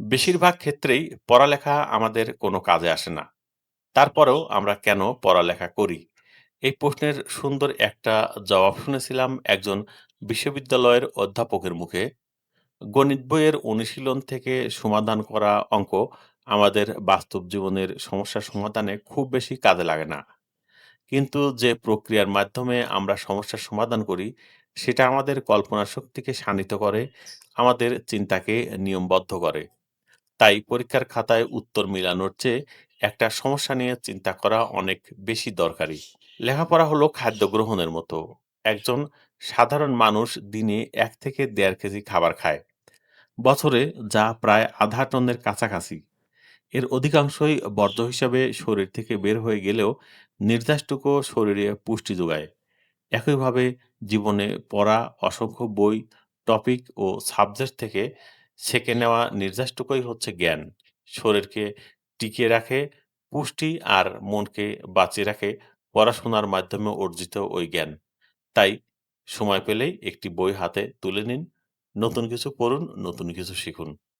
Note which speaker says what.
Speaker 1: বেশিরভাগ ক্ষেত্রেই পড়ালেখা আমাদের কোনো কাজে আসে না। তারপরেও আমরা কেন পড়ালেখা করি? এই প্রশ্নের সুন্দর একটা জবাব শুনেছিলাম একজন বিশ্ববিদ্যালয়ের অধ্যাপকের মুখে। গণিত বইয়ের অনুশীলন থেকে সমাধান করা অঙ্ক আমাদের বাস্তব জীবনের সমস্যা সমাধানে খুব বেশি কাজে লাগে না। কিন্তু যে প্রক্রিয়ার মাধ্যমে আমরা সমস্যার সমাধান করি, সেটা আমাদের কল্পনা শক্তিকে শানিত করে, আমাদের চিন্তাকে নিয়মবদ্ধ করে। তাই পরীক্ষার খাতায় উত্তর মিলানোর চেয়ে একটা সমস্যা নিয়ে চিন্তা করা অনেক বেশি দরকারি। লেখাপড়া হলো খাদ্য গ্রহণের মতো। একজন সাধারণ মানুষ দিনে এক থেকে দেড় কেজি খাবার খায়। বছরে যা প্রায় আধা টনের কাছাকাছি। এর অধিকাংশই বর্জ্য হিসাবে শরীর থেকে বের হয়ে গেলেও নির্যাসটুকু শরীরে পুষ্টি যোগায়। একইভাবে জীবনে পড়া অসংখ্য বই, টপিক ও সাবজেক্ট থেকে ছেঁকে নেওয়া নির্যাসটুকুই হচ্ছে জ্ঞান। শরীরকে টিকিয়ে রাখে পুষ্টি আর মনকে বাঁচিয়ে রাখে পড়াশোনার মাধ্যমে অর্জিত ওই জ্ঞান। তাই সময় পেলেই একটি বই হাতে তুলে নিন, নতুন কিছু পড়ুন, নতুন কিছু শিখুন।